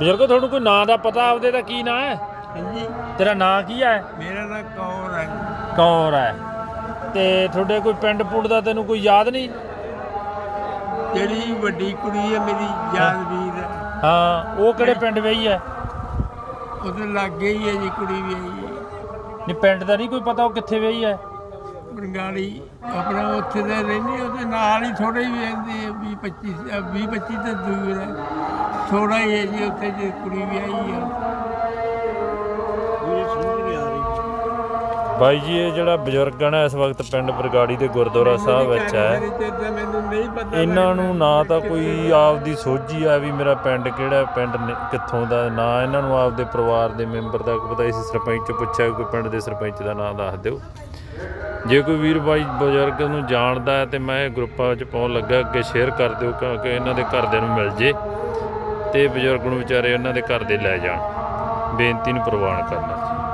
ਬਜ਼ੁਰਗੋ ਤੁਹਾਨੂੰ ਕੋਈ ਨਾਂ ਦਾ ਪਤਾ ਆਪਦੇ ਦਾ ਕੀ ਨਾਂ ਹੈ? ਹਾਂਜੀ। ਤੇਰਾ ਨਾਂ ਕੀ ਹੈ? ਮੇਰਾ ਨਾਂ ਕੌਰ ਹੈ। ਕੌਰ ਹੈ। ਤੇ ਤੁਹਾਡੇ ਕੋਈ ਪਿੰਡ ਪੁੰਡ ਦਾ ਤੈਨੂੰ ਕੋਈ ਯਾਦ ਨਹੀਂ? ਜਿਹੜੀ ਵੱਡੀ ਕੁੜੀ ਹੈ ਮੇਰੀ ਯਾਦਵੀਰ ਹੈ। ਹਾਂ ਉਹ ਕਿਹੜੇ ਪਿੰਡ ਵਈ ਹੈ? ਉਹਦੇ ਲਾਗੇ ਹੀ ਹੈ ਜੀ ਕੁੜੀ ਵੀ ਆਈ ਹੈ। ਨਹੀਂ ਪਿੰਡ ਦਾ ਨਹੀਂ ਕੋਈ ਪਤਾ ਉਹ ਕਿੱਥੇ ਵਈ ਹੈ? ਬੰਗਾਲੀ ਆਪਣਾ ਉੱਥੇ ਦੇ ਰਹਿੰਦੀ ਉਹਦੇ ਨਾਲ ਹੀ ਥੋੜੇ ਹੀ ਰਹਿੰਦੇ 20 25 20 25 ਤੇ ਦੂਰ ਹੈ। ਥੋੜਾ ਹੀ ਹੈ ਜੀ ਉੱਥੇ ਜੇ ਕੁੜੀ ਵੀ ਆਈ ਹੈ ਇਹ ਸਮਝ ਨਹੀਂ ਆ ਰਹੀ। ਬਾਈ ਜੀ ਇਹ ਜਿਹੜਾ ਬਜ਼ੁਰਗ ਹੈ ਨਾ ਇਸ ਵਕਤ ਪਿੰਡ ਬਰਗਾੜੀ ਦੇ ਗੁਰਦੁਆਰਾ ਸਾਹਿਬ ਵਿੱਚ ਹੈ। ਮੈਨੂੰ ਨਹੀਂ ਪਤਾ ਇਹਨਾਂ ਨੂੰ ਨਾ ਤਾਂ ਕੋਈ ਆਪਦੀ ਸੋਝੀ ਆ ਵੀ ਮੇਰਾ ਪਿੰਡ ਕਿਹੜਾ ਪਿੰਡ ਨੇ- ਕਿੱਥੋਂ ਦਾ ਨਾ ਇਹਨਾਂ ਨੂੰ ਆਪਦੇ ਪਰਿਵਾਰ ਦੇ ਮੈਂਬਰ ਦਾ ਪਤਾ ਇਸ ਸਰਪੰਚ ਤੋਂ ਪੁੱਛਿਆ ਕੋਈ ਪਿੰਡ ਦੇ ਸਰਪੰਚ ਦਾ ਨਾਮ ਦੱਸ ਦਿਓ। ਜੇ ਕੋਈ ਵੀਰ ਬਾਈ ਬਜ਼ੁਰਗ ਨੂੰ ਜਾਣਦਾ ਹੈ ਤੇ ਮੈਂ ਇਹ ਗਰੁੱਪਾਂ ਵਿੱਚ ਪਾਉਣ ਲੱਗਾ ਅੱਗੇ ਸ਼ੇਅਰ ਕਰ ਦਿਓ ਕਿਉਂਕਿ ਇਹਨਾਂ ਦੇ ਘਰਦਿਆਂ ਨੂੰ ਮਿਲ ਜੇ। ਤੇ ਬਜ਼ੁਰਗ ਨੂੰ ਵਿਚਾਰੇ ਉਹਨਾਂ ਦੇ ਘਰ ਦੇ ਲੈ ਜਾਣ। ਬੇਨਤੀ ਨੂੰ ਪ੍ਰਵਾਨ ਕਰਨਾ।